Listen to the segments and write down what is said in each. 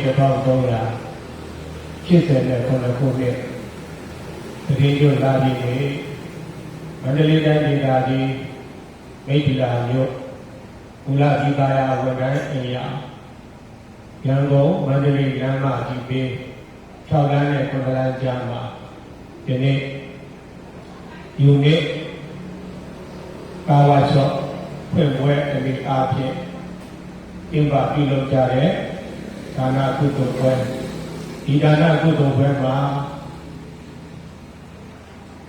ဒီနေ့1300 89ခုနှစ်တတိယလာပြီးနေမန္တလေးတိုင်းဒေသကြီးမိတ္တလာမြို့မူလဒီပါယဝန်ထမ်းအိမ်ယာရန်ကုန်မန္တလေးလမ်းမကြီးပေး6လမ်းနဲ့9လမ်းကြားမှာဒီနေ့ယူနစ်ကာဝါချော့ဖွင့်ပွဲအမိအားဖြင့်ကျင်းပပြုလုပ်ကြတဲ့ ဒါနာကုသိုလ်ပွဲဒီဒါနကုသိုလ်ပွဲမှာ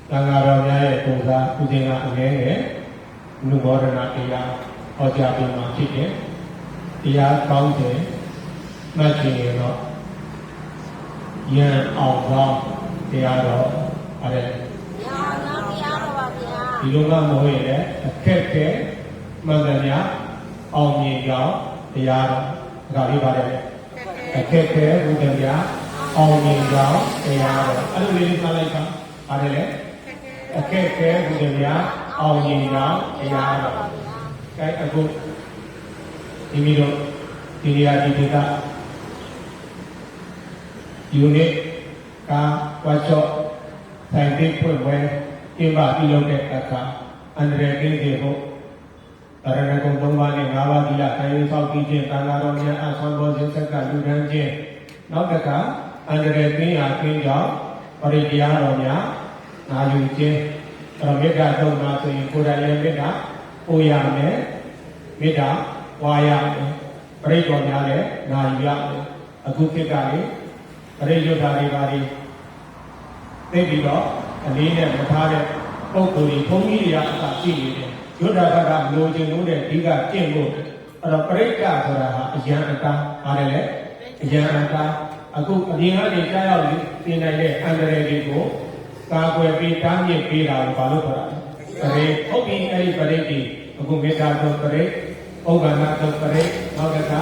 သံဃာတော်များရဲ့ပုံစံဥစဉ်ကအငယ်နဲ့လူဘောဓနာတရားဟောကြားပေးမှာဖြစ်တယ်။တရားကောင်းတယ်မှတ်ချင်ရင်တော့ယံအောင်ကောင်းတရားတော်အဲ့ဒါရအောင်လားတရားတော်ပါဗျာဒီလိုမှမဟုတ်ရင်လည်းအခက်ခဲမှန်တယ်များအောင်မြင်ကြောင်းတရားတော်ဒါလေးပါတယ်လေ အခက်ခဲဘုရားများအောင်မြင်ကြောင်းတရားတော်အဲ့လိုလေးထားလိုက်ပါပါတယ်လေအခက်ခဲဘုရားများအောင်မြင်ကြောင်းတရားတော်ကဲအခုဒီမီတို့ဒီနေရာဒီဒေသယူနစ်ကာဝါချော့ဆိုင်တိဖွင့်ပွဲကျင်းပပြုလုပ်တဲ့အခါအန္တရာယ်ကင်းစေဖို့ တရဏဂုံ၃ပါးနဲ့၅ပါးသီလခံယူဆောက်တည်ခြင်းတန်ခါတော်များအဆောင်တော်ခြင်းဆက်ကလူဒန်းခြင်းနောက်တစ်ခါအန္တရာယ်ကင်းရာကင်းကြောင့်ပရိတရားတော်များနာယူခြင်းအဲ့တော့မေတ္တာသုံးပါဆိုရင်ကိုယ်တိုင်လည်းမေတ္တာပို့ရမယ်မေတ္တာဝါရမယ်ပရိတော်များလည်းနာယူရမယ်အခုခေတ်ကလေပရိယုဒ္ဓတွေပါတွေသိပြီးတော့အလေးနဲ့မထားတဲ့ပုံကိုယ်ကြီးဘုန်းကြီးတွေကအသာရှိနေတယ် ယုဒ္ဓဘက်ကလိုချင်လို့တဲ့ဒီကကျင့်လို့အဲ့တော့ပရိက္ခဆိုတာဟာအယံအတာပါတယ်လေအယံအတာအခုအပြင်ကနေကြားရောက်နေနိုင်တဲ့အန္တရာယ်တွေကိုကာကွယ်ပြီးတားမြစ်ပေးတာကိုဘာလို့ခေါ်တာလဲပရိဟုတ်ပြီအဲ့ဒီပရိဒီအခုမေတ္တာတော့ပရိဥပ္ပန္နတော့ပရိနောက်တစ်ခါ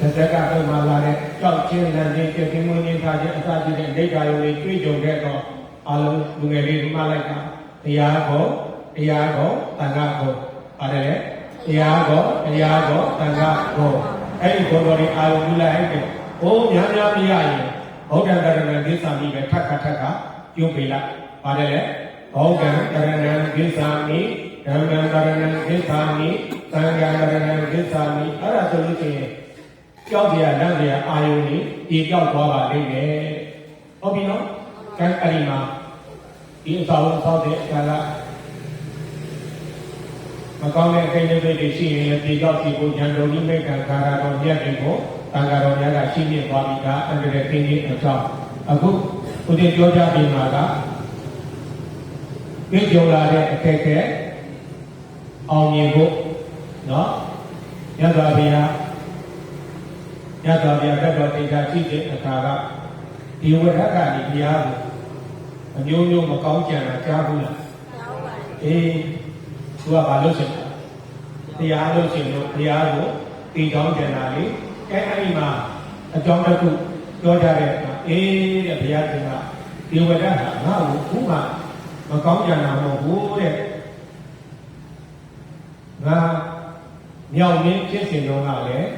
သက်သက်ကတော့မှလာတဲ့ကြောက်ချင်းလမ်းချင်းကျင်းမွင်းခြင်းထားခြင်းအစရှိတဲ့ဒိဋ္ဌာယုံတွေတွေ့ကြုံခဲ့တော့အလုံးလူငယ်လေးမှလိုက်တာတရားကို တရားကိုတန်ခါကိုပါတယ်လေတရားကိုတရားကိုတန်ခါကိုအဲ့ဒီဘုံတော်တွေအာရုံပြုလိုက်တဲ့ဘိုးများများမရရင်ဘုဒ္ဓတရဏံကိစ္ဆာမိပဲထက်ခါထက်ခါပြုတ်ပေးလိုက်ပါတယ်လေဘုဒ္ဓတရဏံကိစ္ဆာမိဓမ္မံတရဏံကိစ္ဆာမိသံဃာတရဏံကိစ္ဆာမိအဲ့ဒါဆိုလို့ရှိရင်ကြောက်ကြရလန့်ကြရအာယုန်ကြီးပြေပြောက်သွားပါလိမ့်မယ်ဟုတ်ပြီနော်ကဲအဲ့ဒီမှာဒီအစာလုံးဆောက်တဲ့အခါက မကောင်းတဲ့အကိန်းတွေရှိရင်လည်းပြေပြောက်စီကိုဉာဏ်တော်ကြီးမိတ်ကံခါရတော်မြတ်တွေကိုတန်ဃာတော်များကရှင်းပြသွားပြီးကအန္တရာယ်ကင်းခြင်းအကြောင်းအခုဦးတင်ပြောကြပြီးမှာကပြေကြုံလာတဲ့အခက်အခဲအောင်မြင်ဖို့နော်ရသော်ဘုရားရသော်ဘုရားတတ်တော်တေချာရှိတဲ့အခါကဒီဝရကနေဘုရားကိုအမျိုးမျိုးမကောင်းကြံတာကြားဘူးလားကျောင်းပါအေး သူကဘာလို့ရှင်လဲတရားလို့ရှင်လို့ဘုရားကိုတီကောင်းကြံတာလေအဲအဲ့ဒီမှာအကြောင်းတစ်ခုပြောကြတဲ့အခါအေးတဲ့ဘုရားရှင်ကဒီဝရဟာငါ့ကိုခုမှမကောင်းကြံတာမဟုတ်ဘူးတဲ့ငါမြောက်ရင်းဖြစ်စဉ်တော့ကလည်း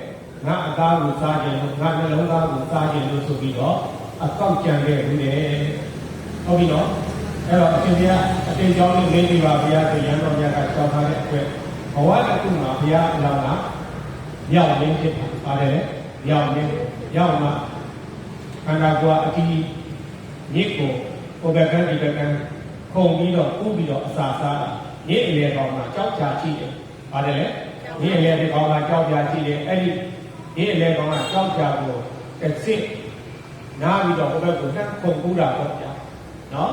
ငါအသားကိုစားခြင်းလို့ငါနှလုံးသားကိုစားခြင်းလို့ဆိုပြီးတော့အကောက်ကြံခဲ့ဘူးလေဟုတ်ပြီနော် အဲ့တော့အရှင်ဘုရားအတင်ကြောင်းလေးနေပြီပါဘုရားဆိုရန်တော်မြတ်ကကြောင်းထားတဲ့အတွက်ဘဝတစ်ခုမှာဘုရားအလောင်းကရောက်ရင်းဖြစ်ပါတယ်ရောက်ရင်းရောက်မှခန္ဓာကိုယ်အတီးညစ်ကိုဟိုဘက်ကန်းဒီဘက်ကန်းခုံပြီးတော့ဥပြီးတော့အစာစားတာညစ်အလေကောင်မှာကြောက်ကြရှိတယ်ပါတယ်လေညစ်အလေဒီကောင်မှာကြောက်ကြရှိတယ်အဲ့ဒီညစ်အလေကောင်ကကြောက်ကြကိုတစ်စစ်နားပြီးတော့ဟိုဘက်ကိုနှက်ခုံကူးတာပေါ့ဗျာနော်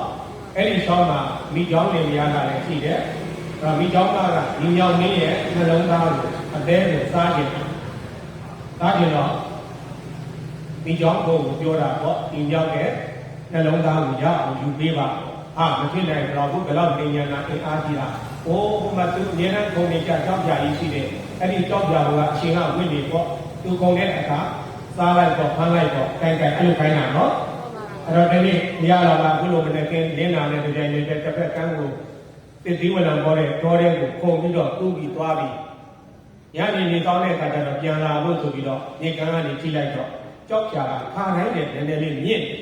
အဲ့ဒီဆောင်းမှာမိကြောင်းနေရတာလည်းရှိတယ်။ဒါမိကြောင်းသားကဒီညောင်နေရဲ့နှလုံးသားကိုအသေးကိုစားခြင်း။စားခြင်းတော့မိကြောင်းကိုပြောတာပေါ့ဒီညောင်ရဲ့နှလုံးသားကိုရအောင်ယူပေးပါ။ဟာမဖြစ်နိုင်တော့ဘူးဘယ်တော့နေညာနာအင်အားကြီးတာ။အိုးဘုမသူအများနဲ့ခုံနေကြကြောက်ကြကြီးရှိတယ်။အဲ့ဒီကြောက်ကြကအရှင်ကဝိနေပေါ့သူခုံတဲ့အခါစားလိုက်ပေါ့ဖမ်းလိုက်ပေါ့ကြိုင်ကြိုင်အဲ့လိုခိုင်းတာနော်။ အဲ့တော့ဒီနေ့ဘုရားတော်ကအခုလိုမနေ့ကင်းလင်းလာတဲ့ကြိုင်နေတဲ့တစ်ဖက်ကန်းကိုတည်တည်ဝလံပေါ်တဲ့တော်တဲ့ကိုခုံပြီးတော့တူးပြီးသွားပြီးညနေနေကောင်းတဲ့အခါကျတော့ပြန်လာလို့ဆိုပြီးတော့ညကန်းကနေကြည့်လိုက်တော့ကြောက်ကြတာခါတိုင်းနဲ့နည်းနည်းလေးမြင့်တယ်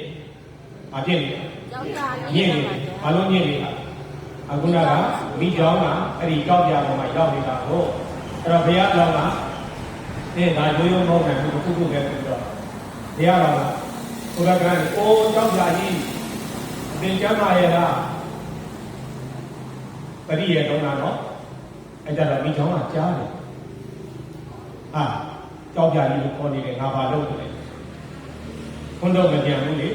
အဖြစ်နေကျောင်းသားမြင့်နေဘာလို့မြင့်နေတာအခုနကမိကြောင်းကအဲ့ဒီကြောက်ကြပေါ်မှာရောက်နေတာကိုအဲ့တော့ဘုရားတော်ကအဲဒါရိုးရိုးမဟုတ်ဘူးခုခုပဲပြီးတော့ဘုရားတော်က ဘုရားကလည်းအိုးကြောက်ကြကြီးအသင်ကျမ်းပါရဲ့လားပရိယေတော့နော်အဲ့ဒါတော့မိကြောင်းကကြားတယ်ဟာကြောက်ကြကြီးကိုခေါ်နေတယ်ငါဘာလုပ်တယ်ခွန်းတော့မပြန်ဘူးလေ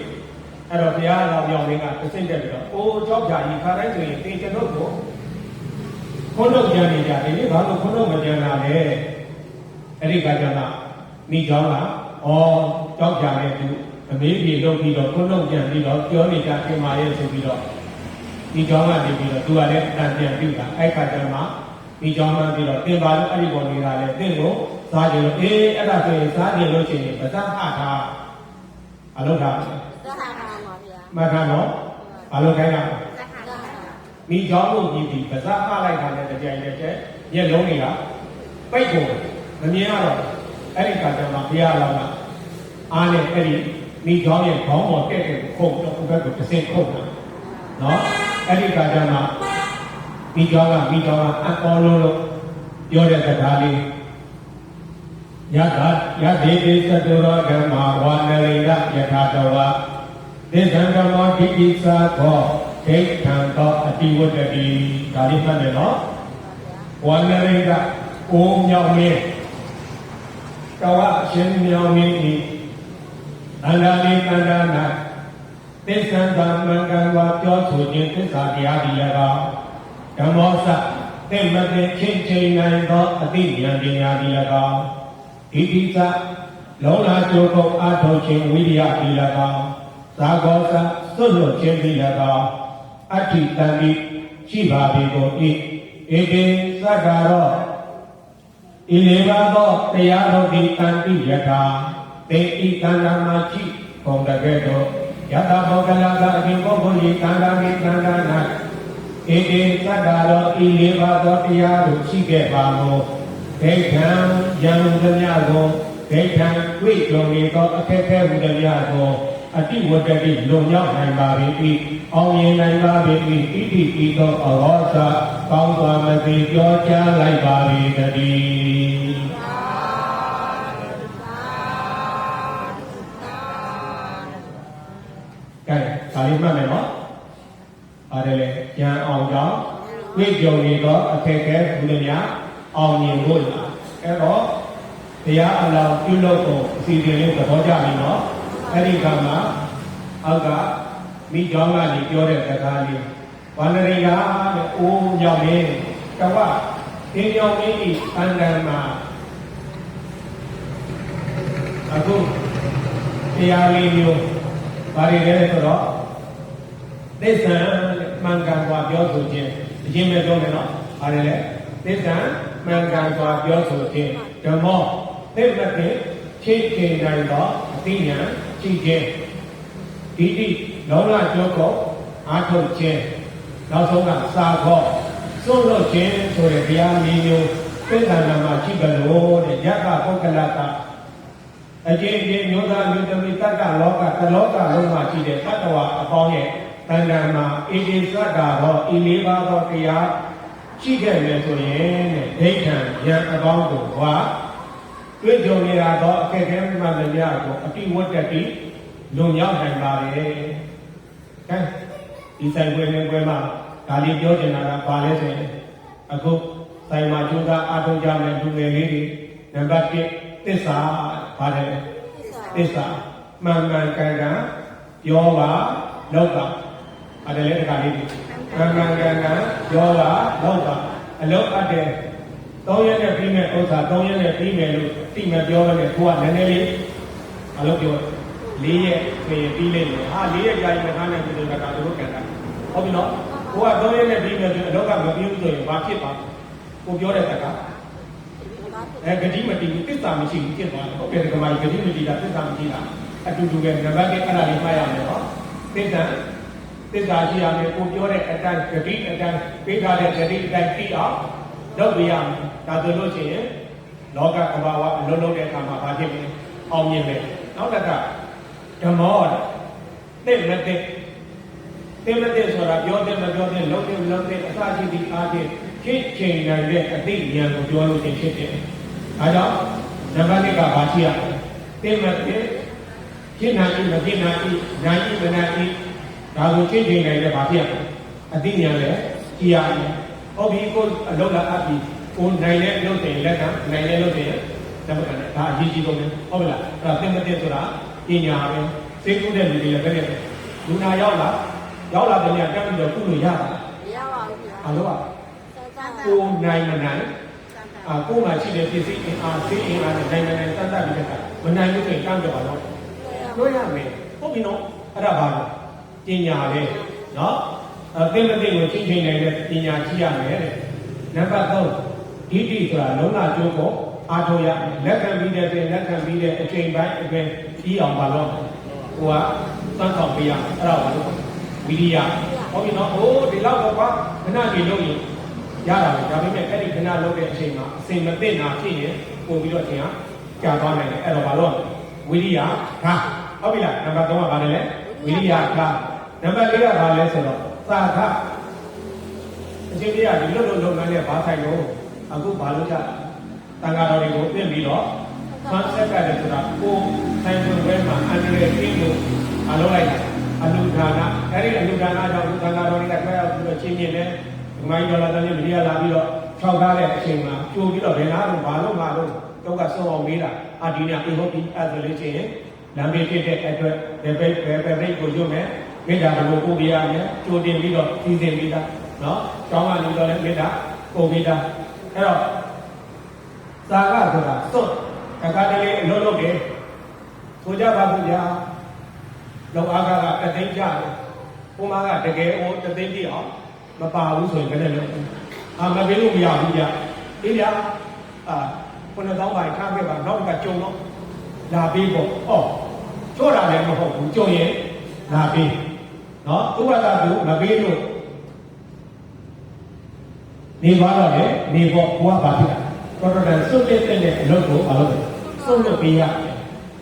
အဲ့တော့ဘုရားတော်ပြောင်းလေးကပြစိတ်တက်ပြီးတော့အိုးကြောက်ကြကြီးခါတိုင်းဆိုရင်သင်ကျွန်ုပ်ကိုခွန်းတော့ပြန်နေကြတယ်လေဘာလို့ခွန်းတော့မပြန်တာလဲအဲ့ဒီကကြမှာမိကြောင်းကဩကြောက်ကြတဲ့သူ အမေးပြေလုပ်ပြီးတော့ခွန်းတော့ပြန်ပြီးတော့ပြောနေကြခင်မာရဲ့ဆိုပြီးတော့ဒီကြောင်းကနေပြီးတော့သူကလည်းအတန်ပြန်ပြတာအဲ့ခါကျမှဒီကြောင်းမှပြီးတော့တင်ပါလို့အဲ့ဒီပေါ်နေတာလေတင့်ကိုစားကြလို့အေးအဲ့ဒါဆိုရင်စားကြလို့ရှိရင်ပဇာဟတာအလုပ်တာသဟာတာပါဗျာမှတ်ထားတော့အလုပ်ခိုင်းတာသဟာတာဒီကြောင်းကိုကြည့်ပြီးပဇာဟလိုက်တာနဲ့တကြိုင်တည်းကျက်ရက်လုံးတွေကပိတ်ကုန်မမြင်ရတော့အဲ့ဒီခါကျမှဘုရားတော်ကအားနဲ့အဲ့ဒီ ဒီကြောင်းရဲ့ခေါင်းပေါ်တက်တဲ့ခုတ်တော့ဘက်ကိုတစ်စင်ခုတ်တာနော်အဲ့ဒီခါကျမှမိကြောင်းကမိကြောင်းကအပေါ်လုံးလို့ပြောတဲ့စကားလေးယထာယတိတိသတ္တရောဓမ္မာဝါနရိယယထာတဝသေသံဓမ္မောတိတိသာသောဒိဋ္ဌံသောအတိဝတ္တိဒါလေးမှတ်တယ်နော်ဝါနရိယအိုးမြောင်မင်းတဝအရှင်မြောင်မင်းဤ အန္တလေးတန္တနာသစ္ဆံသမ္မံကံဝါပြောဆိုခြင်းသစ္စာတရားဒီလည်းကောဓမ္မောစသင်္မတေချင်းချင်းနိုင်သောအတိဉာဏ်ပညာဒီ၎င်းဣတိသလုံးလာကြိုးကုန်အာထုခြင်းဝိရိယဒီ၎င်းသာဂောသသွတ်လွတ်ခြင်းဒီ၎င်းအဋ္ဌိတံတိရှိပါပေကုန်၏ဧကေသက္ကာရောဣလေဘာသောတရားတော်ဒီတန်တိယထာ တေဣတန္တမချိကုန်တကဲ့သို့ယတဘောကလကအရှင်ပုဂ္ဂိုလ်ဤတန္တာမိတန္တာ၌ဧကေသတ္တာရောဤလေးပါးသောတရားကိုရှိခဲ့ပါမို့ဒိဋ္ဌံယံသမျှကိုဒိဋ္ဌံဝိတုံနေသောအခက်ခဲဟူသမျှကိုအတိဝတ္တိလွန်မြောက်နိုင်ပါ၏အောင်မြင်နိုင်ပါ၏ဣတိဤသောအဟောသကောင်းစွာမသိပြောကြားလိုက်ပါ၏တည်း ဒါလေးမှတ်မယ်နော်ပါတယ်လေဉာဏ်အောင်ကြောင့်ဝိကြုံနေသောအခက်ခဲဘုရားများအောင်မြင်ဖို့လားအဲ့တော့တရားအလောင်းပြုလုပ်ဖို့အစီအစဉ်လေးသဘောကျပြီနော်အဲ့ဒီကမှာအောက်ကမိကြောင်းကနေပြောတဲ့စကားလေးဝန္ဒရိယာတဲ့အိုးမြောက်နေတဝအင်းမြောက်နေဤအန္တန်မှာအခုတရားလေးမျိုးဘာတွေလဲဆိုတော့ သစ္စာမှန်ကန်စွာပြောဆိုခြင်းအရင်ပဲပြောမယ်နော်။ပါတယ်လေသစ္စာမှန်ကန်စွာပြောဆိုခြင်းဓမ္မောသိမတိချိန်ချိန်တိုင်းသောအသိဉာဏ်ရှိခြင်းဒီတိလောကကျိုးကိုအားထုတ်ခြင်းနောက်ဆုံးကစာခောစွန့်လွတ်ခြင်းဆိုတဲ့တရားမျိုးမျိုးသစ္စာနာမှာရှိကြလို့တဲ့ယက္ခပုဂ္ဂလကအကျဉ်းချင်းမျိုးသားမျိုးသမီးတတ္တလောကတလောကလုံးမှာရှိတဲ့တတ္တဝါအပေါင်းရဲ့ တဏ္ဍာမှာအေဒီသတ္တာဟောဤလေးပါးသောတရားရှိခဲ့မယ်ဆိုရင်တဲ့ဒိဋ္ဌံယံအပေါင်းကိုဟောတွေ့ကြုံနေရသောအခက်အခဲမှန်သမျှကိုအတိဝတ္တတိလွန်ရောက်နိုင်ပါလေ။ကဲဒီဆိုင်ပွဲနဲ့ပွဲမှာဒါလေးပြောချင်တာကဘာလဲဆိုရင်အခုဆိုင်မှာကျိုးသားအားထုတ်ကြမယ်လူငယ်လေးတွေနံပါတ်1သစ္စာပါတယ်သစ္စာမှန်မှန်ကန်ကန်ပြောပါလောက်ပါ အဲ့ဒါလည်းတခါလေးဒီမှန်မှန်ကန်ကန်ပြောပါလောက်ပါအလောက်အပ်တယ်သုံးရက်နဲ့ပြီးမဲ့ဥစ္စာသုံးရက်နဲ့ပြီးမယ်လို့သိမပြောရနဲ့ကိုကနည်းနည်းလေးအလောက်ပြောလေးရက်ဆိုရင်ပြီးလိမ့်မယ်ဟာလေးရက်ကြာရင်မထားနိုင်ဘူးဆိုတာကတို့ကန်တာဟုတ်ပြီနော်ကိုကသုံးရက်နဲ့ပြီးမယ်ဆိုအလောက်ကမပြီးဘူးဆိုရင်ဘာဖြစ်ပါကိုပြောတဲ့တက်ကအဲဂတိမတည်ဘူးသစ္စာမရှိဘူးဖြစ်သွားတယ်ဟုတ်ကဲ့ဒီကမာဂတိမတည်တာသစ္စာမရှိတာအတူတူပဲနံပါတ်1အဲ့ဒါလေးမှတ်ရမယ်နော်သစ္စာ သစ္စာရှိရမယ်ကိုပြောတဲ့အတိုင်းဂတိအတိုင်းပေးထားတဲ့ဂတိအတိုင်းပြီးအောင်လုပ်ပြရမယ်ဒါဆိုလို့ရှိရင်လောကကဘာဝအလုံးလုံးတဲ့အခါမှာဘာဖြစ်လဲအောင်မြင်မယ်နောက်တစ်ခါဓမ္မောတဲ့မတဲ့တဲ့မတဲ့ဆိုတာပြောတဲ့မပြောတဲ့လုံးတဲ့မလုံးတဲ့အစာရှိသည့်အားဖြင့်ဖြစ်ချိန်နိုင်တဲ့အသိဉာဏ်ကိုပြောလို့ခြင်းဖြစ်တယ်။အဲကြောင့်နံပါတ်1ကဘာရှိရလဲ။တဲ့မတဲ့ဖြစ်နိုင်ပြီမဖြစ်နိုင်ပြီနိုင်ပြီမနိုင် ပြီဒါကိုဖြစ်ချိန်နိုင်တဲ့ဘာဖြစ်ရလဲ။အသိဉာဏ်လည်းကြည်ရမယ်။ဟောဒီကိုအလုံးလာအပ်ပြီးကိုနိုင်တဲ့အလုပ်တွေလက်ကနိုင်တဲ့လုပ်တွေတမန်ကဒါအရေးကြီးဆုံးပဲဟုတ်လားအဲ့ဒါတင်မတင်ဆိုတာပညာပဲသိကုတဲ့လူတွေလည်းပဲတဲ့လူနာရောက်လာရောက်လာတဲ့ညတက်ပြီးတော့ကုလို့ရတာမရပါဘူးဗျာအလို့ကစမ်းစမ်းကိုနိုင်မနိုင်အာကိုမှရှိတဲ့ပစ္စည်းအင်အားသိအင်အားနဲ့နိုင်မနိုင်တတ်တတ်ပြီးတဲ့မနိုင်လို့ဆိုရင်ကမ်းကြပါတော့ပြောရမယ်ဟုတ်ပြီနော်အဲ့ဒါပါလို့ ပညာလေနော်အသိမသိကိုချင်းချင်းနိုင်တဲ့ပညာရှိရမယ်တဲ့နံပါတ်3ဒိဋ္ဌိဆိုတာလုံးဝကျိုးကိုအားထုတ်ရမယ်လက်ခံပြီးတဲ့ပြင်လက်ခံပြီးတဲ့အချိန်ပိုင်းအတွင်းပြီးအောင်ပါတော့ဟိုကသတ်ဆောင်ပေးရမယ်အဲ့ဒါပါလို့ဝိရိယဟုတ်ပြီနော်ဟိုးဒီလောက်တော့ကွာခဏကြီးလုပ်ရင်ရတာပဲဒါပေမဲ့အဲ့ဒီခဏလုပ်တဲ့အချိန်မှာအစင်မသိတာဖြစ်ရင်ပုံပြီးတော့တင်ဟာကြာသွားနိုင်တယ်အဲ့တော့ဘာလို့ဝိရိယခါဟုတ်ပြီလားနံပါတ်3ကဘာလဲလဲဝိရိယခါ နံပါတ်4ကဘာလဲဆိုတော့သာခအရှင်ပြရဒီလိုလိုလုပ်ငန်းနဲ့ဘာဆိုင်လို့အခုဘာလို့ကြတန်ဃာတော်တွေကိုပြင်ပြီးတော့ဖန်ဆက်ကတယ်ဆိုတာကိုဆိုင်ဖွင့်ပွဲမှာအန္တရာယ်ကင်းလို့မလုပ်လိုက်တာအလူဒါနအဲ့ဒီအလူဒါနကြောင့်တန်ဃာတော်တွေကထွက်ရောက်ပြီးတော့ချင်းချင်းနဲ့ဒီမိုင်းဒေါ်လာတန်းနဲ့မီးရလာပြီးတော့ခြောက်ထားတဲ့အချိန်မှာကြိုပြီးတော့ဘယ်လားလို့ဘာလို့မလို့တော့ကဆုံးအောင်မေးတာအာဒီနာအေဟုတ်ဒီအဲ့ဒါလေးချင်းလမ်းဘေးဖြစ်တဲ့အတွက်ဘယ်ဘက်ဘယ်ဘက်ဘက်ကိုရွတ်မယ် မေတ္တာဘုကိုပြရမယ်ကြိုတင်ပြီးတော့စီစဉ်ပြီးသားနော်ကျောင်းကနေတော့လည်းမေတ္တာပို့ပြီးသားအဲ့တော့သာကဆိုတာသွတ်တခါတလေအလုံးလုံးတယ်ဆိုကြပါဘူးဗျာလောအားကကတသိန်းကြတယ်ဘုမားကတကယ်ဟိုတသိန်းပြည့်အောင်မပါဘူးဆိုရင်ဘယ်နဲ့လဲအာမပေးလို့မရဘူးဗျအေးဗျာအာခုနတော့ပါထားခဲ့ပါနောက်ကကြုံတော့လာပြီးပေါ့ဟောချို့တာလည်းမဟုတ်ဘူးကြုံရင်လာပြီး နော်ဥပဒါသူမပေးလို့နေပါတော့လေနေပေါ့ဘုရားပါဖြစ်တာတော်တော်တန်စွတ်တဲ့တဲ့အလုပ်ကိုမလုပ်ဘူးစွတ်လို့ပေးရတယ်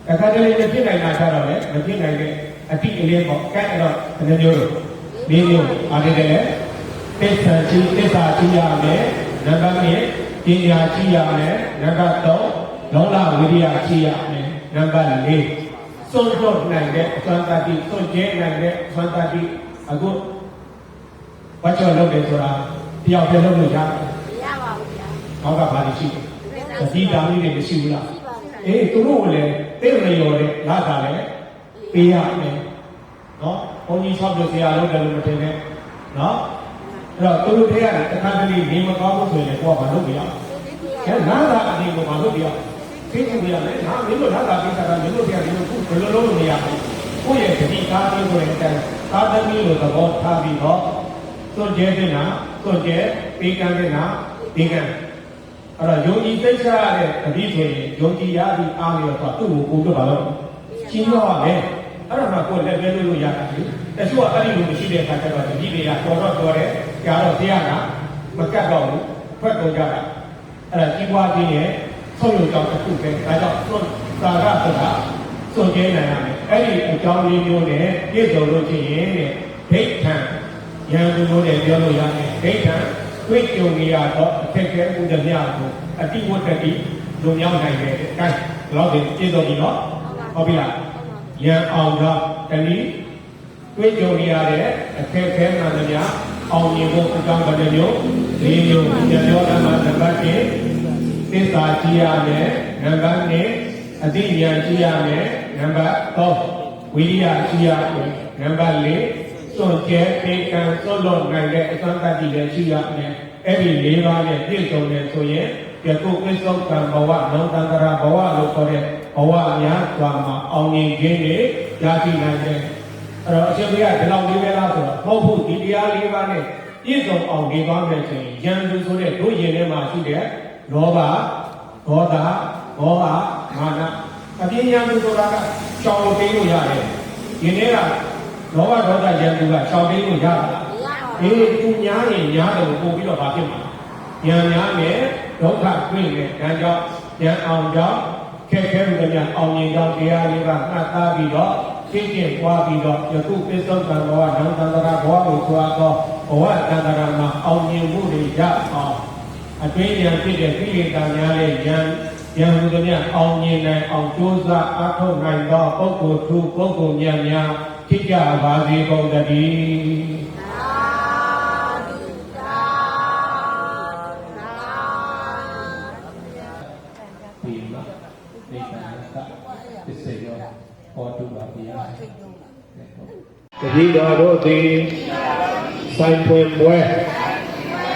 အခါတလေမဖြစ်နိုင်တာကြတော့လေမဖြစ်နိုင်တဲ့အတိအလင်းပေါ့ကဲအဲ့တော့ဘယ်နှမျိုးလို့လေးမျိုးအားတယ်လေသစ္စာရှိသစ္စာရှိရမယ်နံပါတ်1ပညာရှိရမယ်နံပါတ်3လောလဝိရိယရှိရမယ်နံပါတ်4 စွန့်လွတ်နိုင်တဲ့အစွမ်းတတိစွန့်ကျဲနိုင်တဲ့အစွမ်းတတိအခုဝတ်ကျော်လုပ်တယ်ဆိုတာတယောက်တည်းလုပ်လို့ရတယ်မရပါဘူးဗျာ။နောက်ကဘာလို့ရှိလဲ။သတိတာလေးတွေမရှိဘူးလားရှိပါတယ်။အေးသူတို့ကလည်းသိမလျော်တဲ့လာတာလည်းပေးရမယ်။နော်။ဘုန်းကြီးဆောက်ပြဆရာလုပ်တယ်လို့မထင်နဲ့။နော်။အဲ့တော့သူတို့တွေကတခါတလေနေမကောင်းဘူးဆိုရင်ကိုယ်ကမလုပ်ပြရ။ကျန်နာတာအရင်ကမလုပ်ပြရ။ သိနေရလေ။ဟာမင်းတို့လာတာကိစ္စကမင်းတို့တရားဒီလိုခုဘယ်လိုလုပ်လို့မရဘူး။ကိုယ့်ရဲ့တတိကားလေးဆိုရင်သာသမီလိုသဘောထားပြီးတော့သွန်ကျဲတဲ့နာသွန်ကျဲပေးကမ်းတဲ့နာပေးကမ်းအဲ့တော့ယုံကြည်သိက္ခာရတဲ့အပြီးဆိုရင်ယုံကြည်ရပြီးအားလျော်တော့သူ့ကိုကိုယ်တို့ပါတော့ချင်းရောရမယ်အဲ့ဒါမှကိုယ်လက်ပြလို့လို့ရတယ်လေတချို့ကအဲ့ဒီလိုမရှိတဲ့အခါကျတော့ဒီတွေကတော်တော့တော်တယ်ကြားတော့တရားကမကတ်တော့ဘူးဖက်ကုန်ကြတာအဲ့ဒါကြီးပွားခြင်းရဲ့ ဆုံးယုံကြောင့်တစ်ခုပဲဒါကြောင့်သွန်သာရဆိုတာစွန့်ကျဲနိုင်ရမယ်အဲ့ဒီအကြောင်းလေးမျိုးနဲ့ပြည့်စုံလို့ချင်းရင်တဲ့ဒိဋ္ဌံယံသူတို့နဲ့ပြောလို့ရတယ်ဒိဋ္ဌံတွေ့ကြုံနေရတော့အခက်အခဲဥဒ္ဒမြကိုအတိဝတ္တတိလုံရောက်နိုင်တယ်။အဲဒါတော့ဒီပြည့်စုံပြီနော်။ဟုတ်ပြီလား။ယံအောင်တော့တနည်းတွေ့ကြုံနေရတဲ့အခက်အခဲမှန်သမျှအောင်မြင်ဖို့အကြောင်းတစ်မျိုး၄မျိုးညပြောတာမှာတစ်ပတ်ချင်း သစ္စာကြည့်ရမယ်နံပါတ်2အသိဉာဏ်ကြည့်ရမယ်နံပါတ်3ဝိရိယကြည့်ရမယ်နံပါတ်4စွန့်ကြဲပေကံစွန့်လွတ်နိုင်တဲ့အစွမ်းတတ္တိလည်းရှိရမယ်အဲ့ဒီ၄ပါးနဲ့ပြည့်စုံတယ်ဆိုရင်ပြကုပစ္စုပန်ဘဝနောတန္တရာဘဝလို့ခေါ်တဲ့ဘဝများစွာမှာအောင်မြင်ခြင်းတွေရရှိနိုင်တယ်အဲ့တော့အရှင်ဘုရားဒီလောက်လေးပဲလားဆိုတော့မဟုတ်ဘူးဒီတရား၄ပါးနဲ့ပြည့်စုံအောင်နေပါမယ်ဆိုရင်ယံသူဆိုတဲ့တို့ရင်ထဲမှာရှိတဲ့ လောဘဒေါသမောဟမာနအပြင်းယံသူဆိုတာကရှောင်လို့ပေးလို့ရတယ်ဒီနေ့ကလောဘဒေါသယံသူကရှောင်ပေးလို့ရတာမရပါဘူးအေးသူများရင်များတယ်ပို့ပြီးတော့ဗာဖြစ်မှာဉာဏ်များနဲ့ဒုက္ခတွေ့တယ်ဒါကြောင့်ဉာဏ်အောင်ကြောင့်သခက်ခဲမှုတွေများအောင်မြင်ကြောင်းတရားလေးကမှတ်သားပြီးတော့ရှင်းရှင်းပွားပြီးတော့ယခုပစ္စုပန်ဘဝနောင်တန္တရာဘဝကိုကြွားသောဘဝတန္တရာမှာအောင်မြင်မှုတွေရအောင် အတွင်းဉာဏ်ဖြစ်တဲ့ကိလေသာများရဲ့ဉာဏ်ဉာဏ်ဟူသည်များအောင်မြင်နိုင်အောင်ကြိုးစားအားထုတ်နိုင်သောပုဂ္ဂိုလ်သူပုဂ္ဂိုလ်များများဖြစ်ကြပါစေကုန်သတည်းသာဓုသာသာဒီမှာနေတန်ကပစ္စယောဟောတုပါဗျာတတိတော်တို့သည်ဆိုင်ပွင့်ပွဲ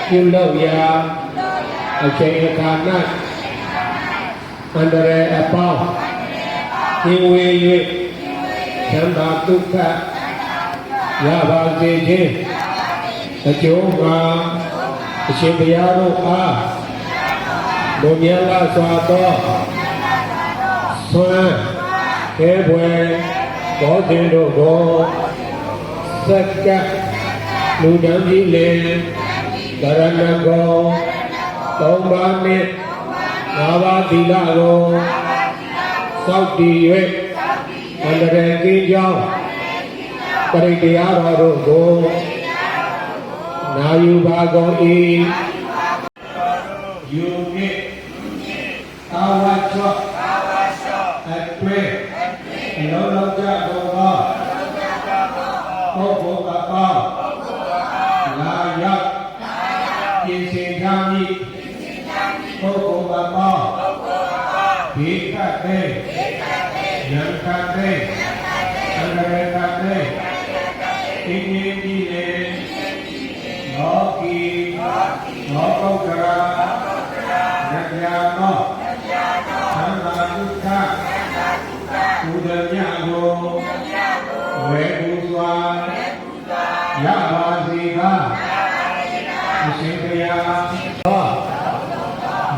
ပြုလုပ်ရာ အချိန်အခါ၌အန္တရာယ်အပေါင်းသင်ဝေ၍သံသာဒုက္ခရပါစေခြင်းအကျိုးမှာအရှင်ဘုရားတို့အားဘုံမြတ်လာစွာသောဆွမ်းကဲပွဲဘောဇင်တို့ကိုစက္ကလူတံကြီးလေကရဏကော ၃ပါးနှင့်၅ပါးသီလကိုစောက်တည်၍အန္တရာယ်ကင်းကြောင်းပရိတရားတော်တို့ကိုနာယူပါကုန်၏ယူမြင့်သာဝတ္ထအတွဲလောလောကြကုန်သောပုဂ္ဂိုလ်ကပါ ပုဂ္ဂိုလ်အပေါင်းဘေးကတ်တဲ့ယံ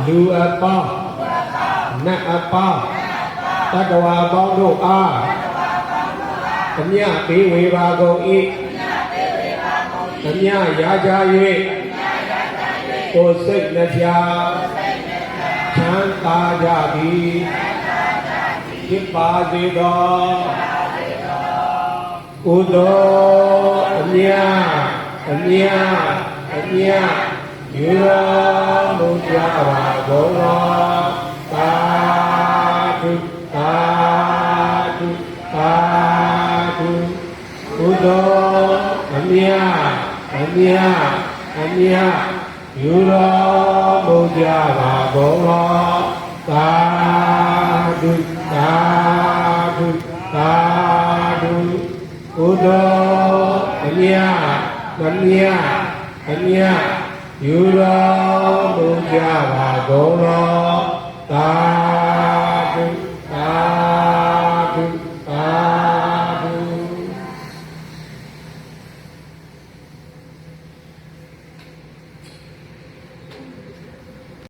လူအပေါင်းနတ်အပေါင်းတတ္တဝါပေါင်းတို့အားအမြပေးဝေပါကုန်၏အမြရာကြ၍ကိုယ်စိတ်နှပြချမ်းသာကြသည်ဖြစ်ပါစေသောကုသိုလ်အမြအမြအမြ ယူတော်မူကြပါကုန်သောသာဓုသာဓုသာဓုကုသိုလ်အမြအမြအမြယူတော်မူကြပါကုန်သောသာဓုသာဓုသာဓုကုသိုလ်အမြအမြအမြ ယူတော်မူကြပါကုန်သောသာဓုသာ